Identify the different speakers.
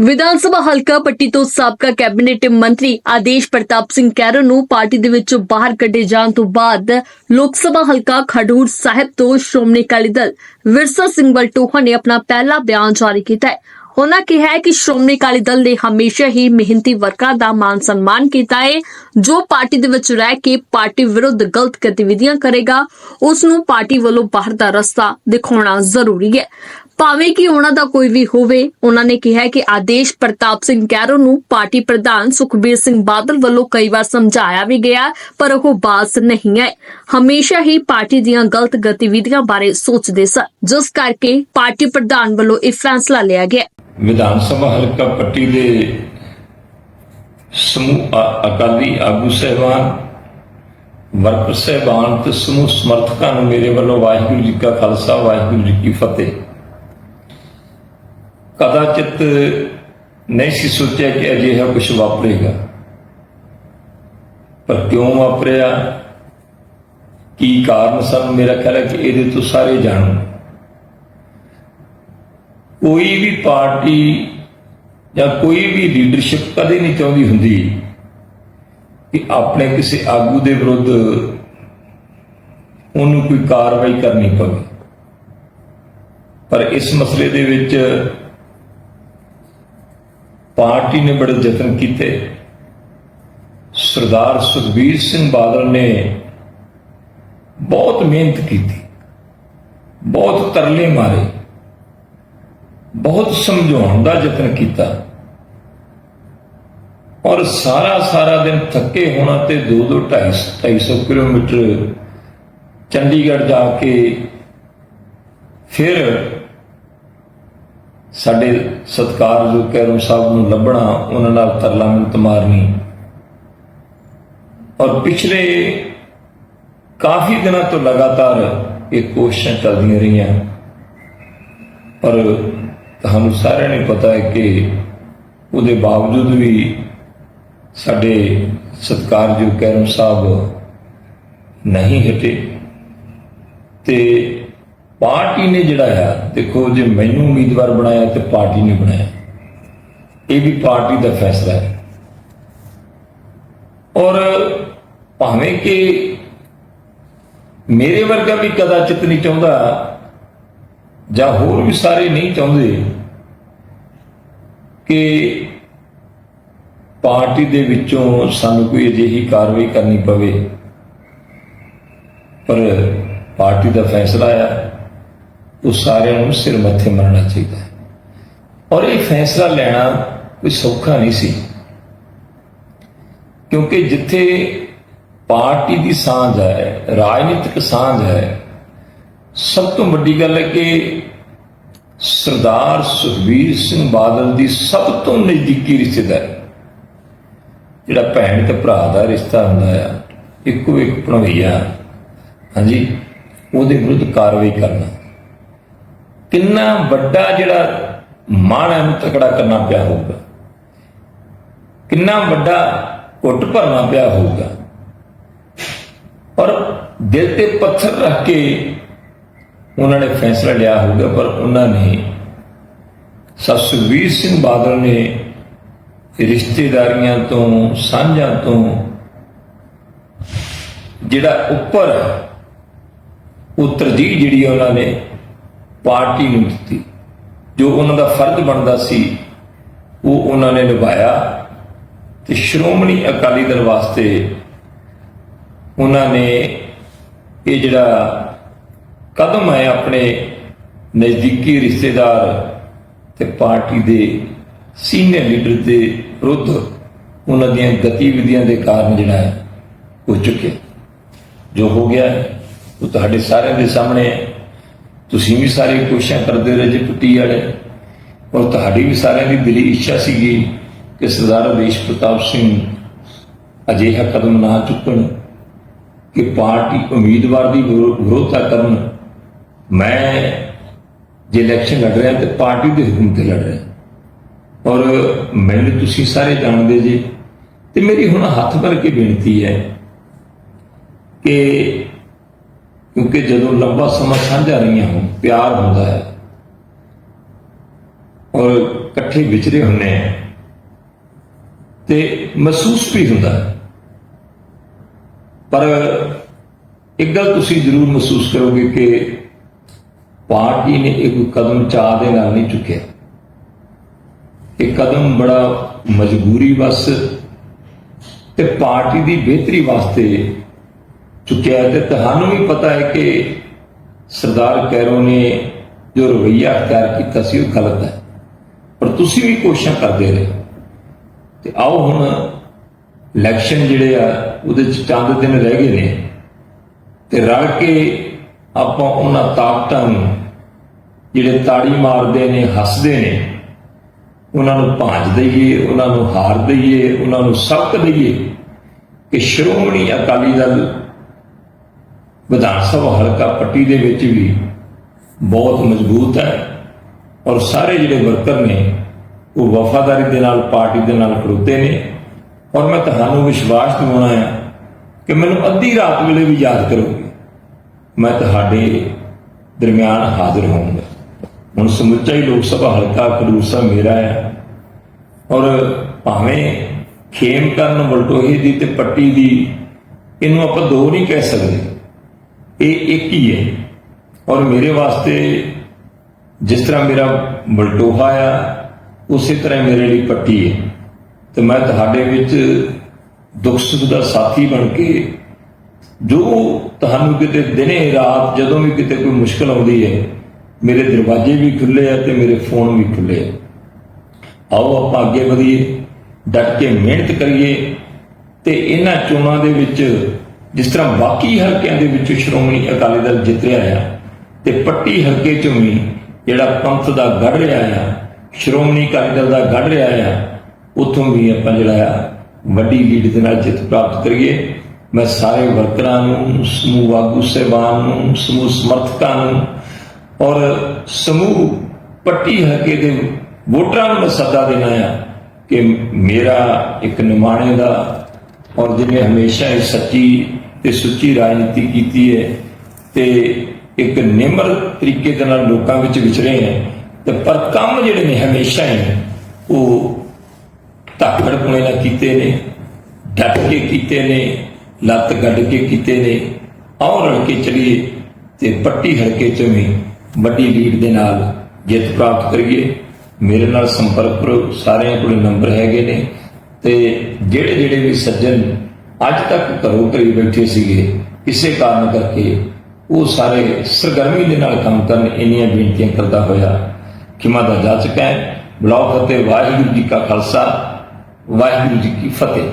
Speaker 1: ਵਿਧਾਨ ਸਭਾ ਹਲਕਾ ਪੱਟੀ ਤੋਂ ਸਾਬਕਾ ਕੈਬਨਿਟ ਮੰਤਰੀ ਆਦੇਸ਼ ਪ੍ਰਤਾਪ ਸਿੰਘ ਕੈਰੋਂ ਨੂੰ ਪਾਰਟੀ ਦੇ ਵਿੱਚੋਂ ਬਾਹਰ ਕੱਢੇ ਜਾਣ ਤੋਂ ਬਾਅਦ ਲੋਕ ਸਭਾ ਹਲਕਾ ਖਡੂਰ ਸਾਹਿਬ ਤੋਂ ਸ਼੍ਰੋਮਣੀ ਅਕਾਲੀ ਦਲ ਵਿਰਸਾ ਸਿੰਘ ਵਲਟੋਹਾ ਨੇ ਆਪਣਾ ਪਹਿਲਾ ਬਿਆਨ ਜਾਰੀ ਕੀਤਾ ਹੈ। ਉਹਨਾਂ ਕਿਹਾ ਹੈ ਕਿ ਸ਼੍ਰੋਮਣੀ ਅਕਾਲੀ ਦਲ ਨੇ ਹਮੇਸ਼ਾ ਹੀ ਮਿਹਨਤੀ ਵਰਕਰਾਂ ਦਾ ਮਾਨ ਸਨਮਾਨ ਕੀਤਾ ਹੈ। ਜੋ ਪਾਰਟੀ ਦੇ ਵਿੱਚ ਰਹਿ ਕੇ ਪਾਰਟੀ ਵਿਰੁੱਧ ਗਲਤ ਗਤੀਵਿਧੀਆਂ ਕਰੇਗਾ, ਉਸ ਨੂੰ ਪਾਰਟੀ ਵੱਲੋਂ ਬਾਹਰ ਦਾ ਰਸਤਾ ਦਿਖਾਉਣਾ ਜ਼ਰੂਰੀ ਹੈ। ਭਾਵੇਂ ਕਿ ਉਹਨਾਂ ਦਾ ਕੋਈ ਵੀ ਹੋਵੇ, ਉਹਨਾਂ ਨੇ ਕਿਹਾ ਕਿ ਆਦੇਸ਼ ਪ੍ਰਤਾਪ ਸਿੰਘ ਕੈਰੋਂ ਨੂੰ ਪਾਰਟੀ ਪ੍ਰਧਾਨ ਸੁਖਬੀਰ ਸਿੰਘ ਬਾਦਲ ਵੱਲੋਂ ਕਈ ਵਾਰ ਸਮਝਾਇਆ ਵੀ ਗਿਆ, ਪਰ ਉਹ ਬਾਸ ਨਹੀਂ ਆਏ ਹਮੇਸ਼ਾ ਹੀ ਪਾਰਟੀ ਦੀਆਂ ਗਲਤ ਗਤੀਵਿਧੀਆਂ ਬਾਰੇ ਸੋਚਦੇ ਸਨ, ਜਿਸ ਕਰਕੇ ਪਾਰਟੀ ਪ੍ਰਧਾਨ ਵੱਲੋਂ ਇਹ ਫੈਸਲਾ ਲਿਆ ਗਿਆ।
Speaker 2: ਵਿਧਾਨ ਸਭਾ ਹਲਕਾ ਪੱਟੀ ਦੇ ਸਮੂਹ ਅਕਾਲੀ ਆਗੂ ਸਹਿਬਾਨ, ਵਰਕਰ ਸਹਿਬਾਨ ਤੇ ਸਮੂਹ ਸਮਰਥਕਾਂ ਨੂੰ ਮੇਰੇ ਵੱਲੋਂ ਵਾਹਿਗੁਰੂ ਜੀ ਕਾ ਖਾਲਸਾ, ਵਾਹਿਗੁਰੂ ਜੀ ਕੀ ਫਤਿਹ। ਕਦਾਚਿਤ ਨਹੀਂ ਸੀ ਸੋਚਿਆ ਕਿ ਅਜਿਹਾ ਕੁਝ ਵਾਪਰੇਗਾ। ਪਰ ਕਿਉਂ ਵਾਪਰਿਆ? ਕੀ ਕਾਰਨ ਸਨ? ਮੇਰਾ ਖਿਆਲ ਹੈ ਕਿ ਇਹਦੇ ਤੋਂ ਸਾਰੇ ਜਾਣੋ। ਕੋਈ ਵੀ ਪਾਰਟੀ ਜਾਂ ਕੋਈ ਵੀ ਲੀਡਰਸ਼ਿਪ ਕਦੇ ਨਹੀਂ ਚਾਹੁੰਦੀ ਹੁੰਦੀ ਕਿ ਆਪਣੇ ਕਿਸੇ ਆਗੂ ਦੇ ਵਿਰੁੱਧ ਉਹਨੂੰ ਕੋਈ ਕਾਰਵਾਈ ਕਰਨੀ ਪਵੇ। ਪਰ ਇਸ ਮਸਲੇ ਦੇ ਵਿੱਚ ਪਾਰਟੀ ਨੇ ਬੜੇ ਯਤਨ ਕੀਤੇ। ਸਰਦਾਰ ਸੁਖਬੀਰ ਸਿੰਘ ਬਾਦਲ ਨੇ ਬਹੁਤ ਮਿਹਨਤ ਕੀਤੀ। ਬਹੁਤ ਤਰਲੇ ਮਾਰੇ। ਬਹੁਤ ਸਮਝਾਉਣ ਦਾ ਯਤਨ ਕੀਤਾ। ਔਰ ਸਾਰਾ ਸਾਰਾ ਦਿਨ ਥੱਕੇ ਹੋਣਾ ਤੇ 2-2 250 ਕਿਲੋਮੀਟਰ ਚੰਡੀਗੜ੍ਹ ਜਾ ਕੇ ਫਿਰ ਸਾਡੇ ਸਤਿਕਾਰਯੋਗ ਕੈਰਮ ਸਾਹਿਬ ਨੂੰ ਲੱਭਣਾ, ਉਹਨਾਂ ਨਾਲ ਤਰਲਾ ਮਿੰਤ ਮਾਰਨੀ ਔਰ ਪਿਛਲੇ ਕਾਫੀ ਦਿਨਾਂ ਤੋਂ ਲਗਾਤਾਰ ਇਹ ਕੋਸ਼ਿਸ਼ਾਂ ਚੱਲਦੀਆਂ ਰਹੀਆਂ। ਪਰ ਤੁਹਾਨੂੰ ਸਾਰਿਆਂ ਨੂੰ ਪਤਾ ਹੈ ਕਿ ਉਹਦੇ ਬਾਵਜੂਦ ਵੀ ਸਾਡੇ ਸਤਿਕਾਰਯੋਗ ਕੈਰਮ ਸਾਹਿਬ ਨਹੀਂ ਹਟੇ। ਤੇ ਪਾਰਟੀ ਨੇ ਜਿਹੜਾ ਆ, ਦੇਖੋ ਜੇ ਮੈਨੂੰ ਉਮੀਦਵਾਰ ਬਣਾਇਆ ਤੇ ਪਾਰਟੀ ਨੇ ਬਣਾਇਆ। ਇਹ ਵੀ ਪਾਰਟੀ ਦਾ ਫੈਸਲਾ ਹੈ। ਔਰ ਭਾਵੇਂ ਕਿ ਮੇਰੇ ਵਰਗਾ ਵੀ ਕਦਾਚਿਤ ਨਹੀਂ ਚਾਹੁੰਦਾ ਜਾਂ ਹੋਰ ਵੀ ਸਾਰੇ ਨਹੀਂ ਚਾਹੁੰਦੇ ਕਿ ਪਾਰਟੀ ਦੇ ਵਿੱਚੋਂ ਸਾਨੂੰ ਕੋਈ ਅਜਿਹੀ ਕਾਰਵਾਈ ਕਰਨੀ ਪਵੇ। ਪਰ ਪਾਰਟੀ ਦਾ ਫੈਸਲਾ ਆ। ਉਹ ਸਾਰਿਆਂ ਨੂੰ ਸਿਰ ਮੱਥੇ ਮੰਨਣਾ ਚਾਹੀਦਾ ਹੈ। ਔਰ ਇਹ ਫੈਸਲਾ ਲੈਣਾ ਕੋਈ ਸੌਖਾ ਨਹੀਂ ਸੀ। ਕਿਉਂਕਿ ਜਿੱਥੇ ਪਾਰਟੀ ਦੀ ਸਾਂਝ ਹੈ, ਰਾਜਨੀਤਿਕ ਸਾਂਝ ਹੈ, ਸਭ ਤੋਂ ਵੱਡੀ ਗੱਲ ਹੈ ਕਿ ਸਰਦਾਰ ਸੁਖਬੀਰ ਸਿੰਘ ਬਾਦਲ ਦੀ ਸਭ ਤੋਂ ਨਜ਼ਦੀਕੀ ਰਿਸ਼ਤੇਦਾਰ, ਜਿਹੜਾ ਭੈਣ ਤੇ ਭਰਾ ਦਾ ਰਿਸ਼ਤਾ ਹੁੰਦਾ ਆ, ਇੱਕੋ ਇੱਕ ਭਣਵਈਆ, ਹਾਂਜੀ, ਉਹਦੇ ਵਿਰੁੱਧ ਕਾਰਵਾਈ ਕਰਨਾ। ਕਿੰਨਾ ਵੱਡਾ ਜਿਹੜਾ ਮਾਣ ਹੈ ਨੂੰ ਤਕੜਾ ਕਰਨਾ ਪਿਆ ਹੋਊਗਾ। ਕਿੰਨਾ ਵੱਡਾ ਘੁੱਟ ਭਰਨਾ ਪਿਆ ਹੋਊਗਾ। ਔਰ ਦਿਲ ਤੇ ਪੱਥਰ ਰੱਖ ਕੇ ਉਹਨਾਂ ਨੇ ਫੈਸਲਾ ਲਿਆ ਹੋਊਗਾ ਪਰ ਉਹਨਾਂ ਨੇ ਸਰ ਸੁਖਬੀਰ ਸਿੰਘ ਬਾਦਲ ਨੇ ਰਿਸ਼ਤੇਦਾਰੀਆਂ ਤੋਂ ਸਾਂਝਾਂ ਤੋਂ ਜਿਹੜਾ ਉੱਪਰ ਹੈ, ਉਹ ਤਰਜੀਹ ਜਿਹੜੀ ਉਹਨਾਂ ਨੇ ਪਾਰਟੀ ਨੂੰ ਦਿੱਤੀ। ਜੋ ਉਹਨਾਂ ਦਾ ਫਰਜ਼ ਬਣਦਾ ਸੀ, ਉਹ ਉਹਨਾਂ ਨੇ ਨਿਭਾਇਆ ਤੇ ਸ਼੍ਰੋਮਣੀ ਅਕਾਲੀ ਦਲ ਵਾਸਤੇ ਉਹਨਾਂ ਨੇ ਇਹ ਜਿਹੜਾ ਕਦਮ ਹੈ ਆਪਣੇ ਨਜ਼ਦੀਕੀ ਰਿਸ਼ਤੇਦਾਰ ਤੇ ਪਾਰਟੀ ਦੇ ਸੀਨੀਅਰ ਲੀਡਰ ਦੇ ਵਿਰੁੱਧ ਉਹਨਾਂ ਦੀਆਂ ਗਤੀਵਿਧੀਆਂ ਦੇ ਕਾਰਨ ਜਿਹੜਾ ਹੈ ਹੋ ਚੁੱਕਿਆ। ਜੋ ਹੋ ਗਿਆ, ਉਹ ਤੁਹਾਡੇ ਸਾਰਿਆਂ ਦੇ ਸਾਹਮਣੇ ਹੈ ਤੁਸੀਂ ਵੀ ਸਾਰੇ ਕੋਸ਼ਿਸ਼ਾਂ ਕਰਦੇ ਰਹੇ ਜੇ ਪੁੱਟੀ ਵਾਲੇ। ਔਰ ਤੁਹਾਡੀ ਵੀ ਸਾਰਿਆਂ ਦੀ ਦਿਲੀ ਇੱਛਾ ਸੀਗੀ ਕਿ ਸਰਦਾਰ ਅਵੀਸ਼ ਪ੍ਰਤਾਪ ਸਿੰਘ ਅਜਿਹਾ ਕਦਮ ਨਾ ਚੁੱਕਣ, ਕਿ ਪਾਰਟੀ ਉਮੀਦਵਾਰ ਦੀ ਵਿਰੋ- ਵਿਰੋਧਤਾ ਕਰਨ। ਮੈਂ ਜੇ ਇਲੈਕਸ਼ਨ ਲੜ ਰਿਹਾ ਤੇ ਪਾਰਟੀ ਦੇ ਹੁਕਮ ਤੇ ਲੜ ਰਿਹਾ। ਔਰ ਮੈਨੂੰ ਤੁਸੀਂ ਸਾਰੇ ਜਾਣਦੇ ਜੀ। ਤੇ ਮੇਰੀ ਹੁਣ ਹੱਥ ਭਰ ਕੇ ਬੇਨਤੀ ਹੈ ਕਿ ਕਿਉਂਕਿ ਜਦੋਂ ਲੰਬਾ ਸਮਾਂ ਸਾਂਝਾ ਰਹੀਆਂ ਹੋਣ, ਪਿਆਰ ਹੁੰਦਾ ਹੈ। ਔਰ ਇਕੱਠੇ ਵਿਚਰੇ ਹੁੰਨੇ ਆ। ਤੇ ਮਹਿਸੂਸ ਵੀ ਹੁੰਦਾ ਹੈ। ਪਰ ਇੱਕ ਗੱਲ ਤੁਸੀਂ ਜ਼ਰੂਰ ਮਹਿਸੂਸ ਕਰੋਗੇ ਕਿ ਪਾਰਟੀ ਨੇ ਇੱਕ ਕਦਮ ਚਾਹ ਦੇ ਨਾਲ ਨਹੀਂ ਚੁੱਕਿਆ। ਇਹ ਕਦਮ ਬੜਾ ਮਜਬੂਰੀ ਵਸ ਤੇ ਪਾਰਟੀ ਦੀ ਬਿਹਤਰੀ ਵਾਸਤੇ ਚੁੱਕਿਆ ਹੈ ਤੇ ਤੁਹਾਨੂੰ ਵੀ ਪਤਾ ਹੈ ਕਿ ਸਰਦਾਰ ਕੈਰੋ ਨੇ ਜੋ ਰਵਈਆ ਅਖਤਿਆਰ ਕੀਤਾ ਸੀ ਉਹ ਗਲਤ ਹੈ ਪਰ ਤੁਸੀਂ ਵੀ ਕੋਸ਼ਿਸ਼ਾਂ ਕਰਦੇ ਰਹੇ ਤੇ ਆਓ ਹੁਣ ਇਲੈਕਸ਼ਨ ਜਿਹੜੇ ਆ ਉਹਦੇ ਚ ਚੰਦ ਦਿਨ ਰਹਿ ਗਏ ਨੇ ਤੇ ਰਲ ਕੇ ਆਪਾਂ ਉਹਨਾਂ ਤਾਕਤਾਂ ਨੂੰ ਜਿਹੜੇ ਤਾੜੀ ਮਾਰਦੇ ਨੇ ਹੱਸਦੇ ਨੇ ਉਹਨਾਂ ਨੂੰ ਭਾਂਜ ਦਈਏ ਉਹਨਾਂ ਨੂੰ ਹਾਰ ਦਈਏ ਉਹਨਾਂ ਨੂੰ ਸਬਕ ਦਈਏ ਕਿ ਸ਼੍ਰੋਮਣੀ ਅਕਾਲੀ ਦਲ ਵਿਧਾਨ ਸਭਾ ਹਲਕਾ ਪੱਟੀ ਦੇ ਵਿੱਚ ਵੀ ਬਹੁਤ ਮਜ਼ਬੂਤ ਹੈ ਔਰ ਸਾਰੇ ਜਿਹੜੇ ਵਰਕਰ ਨੇ, ਉਹ ਵਫਾਦਾਰੀ ਦੇ ਨਾਲ, ਪਾਰਟੀ ਦੇ ਨਾਲ ਖੜੋਤੇ ਨੇ। ਔਰ ਮੈਂ ਤੁਹਾਨੂੰ ਵਿਸ਼ਵਾਸ ਦਿਵਾਉਣਾ ਹੈ ਕਿ ਮੈਨੂੰ ਅੱਧੀ ਰਾਤ ਵੇਲੇ ਵੀ ਯਾਦ ਕਰੋਗੇ। ਮੈਂ ਤੁਹਾਡੇ ਦਰਮਿਆਨ ਹਾਜ਼ਰ ਹੋਊਂਗਾ। ਹੁਣ ਸਮੁੱਚਾ ਹੀ ਲੋਕ ਸਭਾ ਹਲਕਾ ਖਡੂਰ ਸਾਹਿਬ ਮੇਰਾ ਹੈ। ਔਰ ਭਾਵੇਂ ਖੇਮ ਕਰਨ ਵਲਟੋਹੀ ਦੀ ਤੇ ਪੱਟੀ ਦੀ, ਇਹਨੂੰ ਆਪਾਂ ਦੋ ਨਹੀਂ ਕਹਿ ਸਕਦੇ। ਇਹ ਇੱਕ ਹੀ ਹੈ। ਔਰ ਮੇਰੇ ਵਾਸਤੇ ਜਿਸ ਤਰ੍ਹਾਂ ਮੇਰਾ ਵਲਟੋਹਾ ਆ, ਉਸੇ ਤਰ੍ਹਾਂ ਮੇਰੇ ਲਈ ਪੱਟੀ ਹੈ। ਤੇ ਮੈਂ ਤੁਹਾਡੇ ਵਿੱਚ ਦੁੱਖ ਸੁੱਖ ਦਾ ਸਾਥੀ ਬਣ ਕੇ ਜੋ ਤੁਹਾਨੂੰ ਕਿਤੇ ਦਿਨੇ ਰਾਤ ਜਦੋਂ ਵੀ ਕਿਤੇ ਕੋਈ ਮੁਸ਼ਕਲ ਆਉਂਦੀ ਹੈ, ਮੇਰੇ ਦਰਵਾਜ਼ੇ ਵੀ ਖੁੱਲੇ ਆ ਤੇ ਮੇਰੇ ਫੋਨ ਵੀ ਖੁੱਲੇ ਆ। ਆਓ ਆਪਾਂ ਅੱਗੇ ਵਧੀਏ, ਡਟ ਕੇ ਮਿਹਨਤ ਕਰੀਏ ਤੇ ਇਹਨਾਂ ਚੋਣਾਂ ਦੇ ਵਿੱਚ ਜਿਸ ਤਰ੍ਹਾਂ ਬਾਕੀ ਹਲਕਿਆਂ ਦੇ ਵਿੱਚ ਸ਼੍ਰੋਮਣੀ ਅਕਾਲੀ ਦਲ ਜਿੱਤ ਰਿਹਾ ਆ ਤੇ ਪੱਟੀ ਹਲਕੇ ਚੋਂ ਵੀ ਜਿਹੜਾ ਪੰਥ ਦਾ ਗੜ ਰਿਹਾ ਆ, ਸ਼੍ਰੋਮਣੀ ਅਕਾਲੀ ਦਲ ਦਾ ਗੜ ਰਿਹਾ ਆ, ਉੱਥੋਂ ਵੀ ਆਪਾਂ ਜਿਹੜਾ ਆ ਵੱਡੀ ਲੀਡ ਦੇ ਨਾਲ ਜਿੱਤ ਪ੍ਰਾਪਤ ਕਰੀਏ। ਮੈਂ ਸਾਰੇ ਵਰਕਰਾਂ ਨੂੰ, ਸਮੂਹ ਆਗੂ ਸਹਿਬਾਨ ਨੂੰ, ਸਮੂਹ ਸਮਰਥਕਾਂ ਨੂੰ ਔਰ ਸਮੂਹ ਪੱਟੀ ਹਲਕੇ ਦੇ ਵੋਟਰਾਂ ਨੂੰ ਮੈਂ ਸੱਦਾ ਦੇਣਾ ਆ ਕਿ ਮੇਰਾ ਇੱਕ ਨਿਮਾਣੇ ਦਾ ਔਰ ਜਿਹਨੇ ਹਮੇਸ਼ਾ ਹੀ ਸੱਚੀ ਤੇ ਸੁੱਚੀ ਰਾਜਨੀਤੀ ਕੀਤੀ ਹੈ ਤੇ ਇੱਕ ਨਿਮਰ ਤਰੀਕੇ ਦੇ ਨਾਲ ਲੋਕਾਂ ਵਿੱਚ ਵਿਚਰੇ ਹੈ ਤੇ ਪਰ ਕੰਮ ਜਿਹੜੇ ਨੇ ਹਮੇਸ਼ਾ ਹੀ ਉਹ ਧਾਕੜ ਪੁਣੇ ਨਾਲ ਕੀਤੇ ਨੇ, ਡਟ ਕੇ ਕੀਤੇ ਨੇ, ਲੱਤ ਗੱਡ ਕੇ ਕੀਤੇ ਨੇ ਆਓ ਰਲ ਕੇ ਚਲੀਏ ਤੇ ਪੱਟੀ ਹਲਕੇ ਚ ਵੀ ਵੱਡੀ ਲੀਡ ਦੇ ਨਾਲ ਜਿੱਤ ਪ੍ਰਾਪਤ ਕਰੀਏ। ਮੇਰੇ ਨਾਲ ਸੰਪਰਕ ਕਰੋ, ਸਾਰਿਆਂ ਕੋਲ ਨੰਬਰ ਹੈਗੇ ਨੇ। ਤੇ ਜਿਹੜੇ ਜਿਹੜੇ ਵੀ ਸੱਜਣ ਅੱਜ ਤੱਕ ਘਰੋਂ ਘਰੀ ਬੈਠੇ ਸੀਗੇ, ਇਸੇ ਕਾਰਨ ਕਰਕੇ ਉਹ ਸਾਰੇ ਸਰਗਰਮੀ ਦੇ ਨਾਲ ਕੰਮ ਕਰਨ ਇੰਨੀਆਂ ਬੇਨਤੀਆਂ ਕਰਦਾ ਹੋਇਆ ਖਿਮਾ ਦਾ ਜਾ ਚੁੱਕਾ ਹੈ ਬਲਾਕ ਅਤੇ ਵਾਹਿਗੁਰੂ ਜੀ ਕਾ ਖਾਲਸਾ, ਵਾਹਿਗੁਰੂ ਜੀ ਕੀ ਫਤਿਹ।